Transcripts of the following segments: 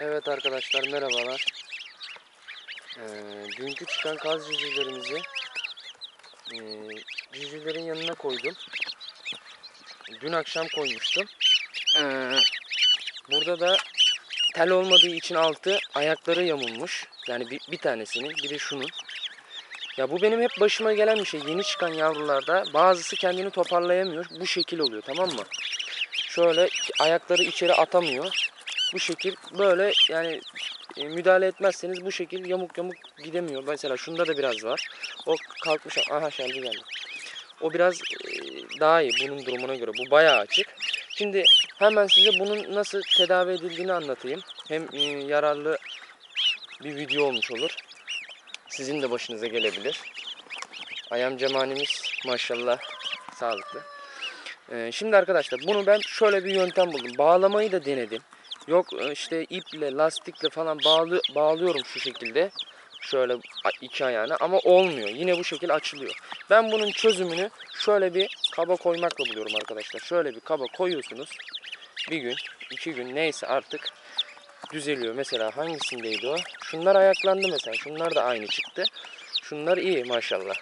Evet arkadaşlar merhabalar. Ee, dünkü çıkan kaz cücülerimizi e, cücülerin yanına koydum. Dün akşam koymuştum. Ee, burada da tel olmadığı için altı ayakları yamulmuş. Yani bir, bir tanesinin bir de şunun. Ya bu benim hep başıma gelen bir şey. Yeni çıkan yavrularda bazısı kendini toparlayamıyor. Bu şekil oluyor tamam mı? Şöyle ayakları içeri atamıyor. Bu şekil böyle yani e, müdahale etmezseniz bu şekil yamuk yamuk gidemiyor. Mesela şunda da biraz var. O kalkmış. Aha Şelbi geldi. O biraz e, daha iyi bunun durumuna göre. Bu bayağı açık. Şimdi hemen size bunun nasıl tedavi edildiğini anlatayım. Hem e, yararlı bir video olmuş olur. Sizin de başınıza gelebilir. Ayam cemanimiz maşallah sağlıklı. Şimdi arkadaşlar bunu ben şöyle bir yöntem buldum. Bağlamayı da denedim. Yok e, işte iple, lastikle falan bağlı, bağlıyorum şu şekilde. Şöyle iki ayağına ama olmuyor. Yine bu şekil açılıyor. Ben bunun çözümünü şöyle bir kaba koymakla buluyorum arkadaşlar. Şöyle bir kaba koyuyorsunuz. Bir gün, iki gün neyse artık düzeliyor. Mesela hangisindeydi o? Şunlar ayaklandı mesela. Şunlar da aynı çıktı. Şunlar iyi maşallah.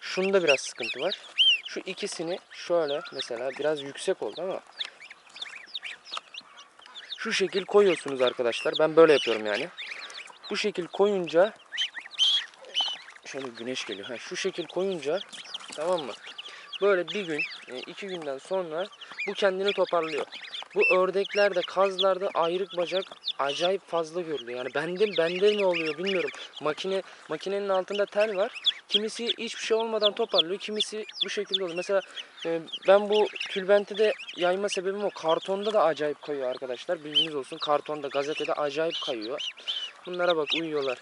Şunda biraz sıkıntı var. Şu ikisini şöyle mesela biraz yüksek oldu ama şu şekil koyuyorsunuz arkadaşlar. Ben böyle yapıyorum yani. Bu şekil koyunca şöyle güneş geliyor. Ha, şu şekil koyunca tamam mı? Böyle bir gün, e, iki günden sonra bu kendini toparlıyor. Bu ördeklerde, kazlarda ayrık bacak acayip fazla görülüyor. Yani bende bende mi oluyor bilmiyorum. Makine makinenin altında tel var. Kimisi hiçbir şey olmadan toparlıyor. Kimisi bu şekilde oluyor. Mesela e, ben bu tülbenti de yayma sebebim o. Kartonda da acayip kayıyor arkadaşlar. Bilginiz olsun. Kartonda, gazetede acayip kayıyor. Bunlara bak uyuyorlar.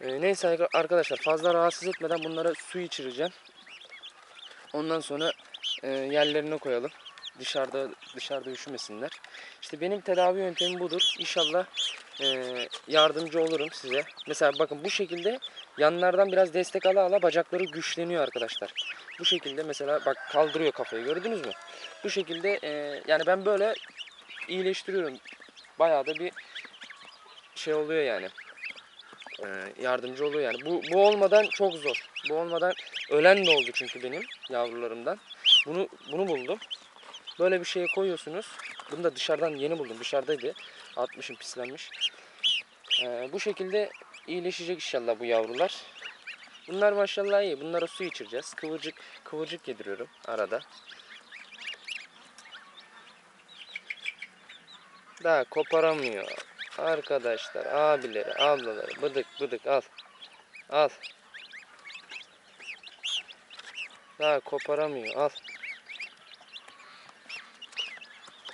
E, neyse arkadaşlar fazla rahatsız etmeden bunlara su içireceğim. Ondan sonra e, yerlerine koyalım. Dışarıda dışarıda üşümesinler. İşte benim tedavi yöntemim budur. İnşallah e, yardımcı olurum size. Mesela bakın bu şekilde yanlardan biraz destek ala ala bacakları güçleniyor arkadaşlar. Bu şekilde mesela bak kaldırıyor kafayı gördünüz mü? Bu şekilde e, yani ben böyle iyileştiriyorum. Bayağı da bir şey oluyor yani. E, yardımcı oluyor yani. Bu, bu olmadan çok zor. Bu olmadan ölen de oldu çünkü benim yavrularımdan. Bunu bunu buldum. Böyle bir şeye koyuyorsunuz. Bunu da dışarıdan yeni buldum. Dışarıdaydı. Atmışım pislenmiş. Ee, bu şekilde iyileşecek inşallah bu yavrular. Bunlar maşallah iyi. Bunlara su içireceğiz. Kıvırcık kıvırcık yediriyorum arada. Daha koparamıyor. Arkadaşlar, abileri, ablaları, bıdık bıdık al. Al. Daha koparamıyor. Al.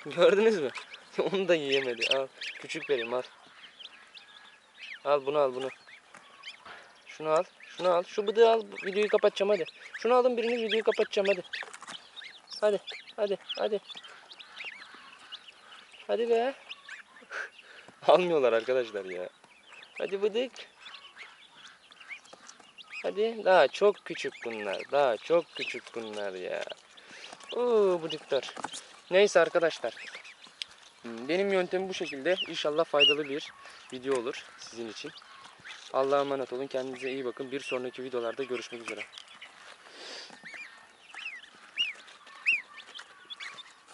Gördünüz mü? Onu da yiyemedi. Al. Küçük vereyim al. Al bunu al bunu. Şunu al. Şunu al. Şu bıdığı al. Videoyu kapatacağım hadi. Şunu alın biriniz videoyu kapatacağım hadi. Hadi. Hadi. Hadi. Hadi be. Almıyorlar arkadaşlar ya. Hadi bıdık. Hadi. Daha çok küçük bunlar. Daha çok küçük bunlar ya. Oo bıdıklar. Neyse arkadaşlar. Benim yöntemim bu şekilde. İnşallah faydalı bir video olur sizin için. Allah'a emanet olun. Kendinize iyi bakın. Bir sonraki videolarda görüşmek üzere.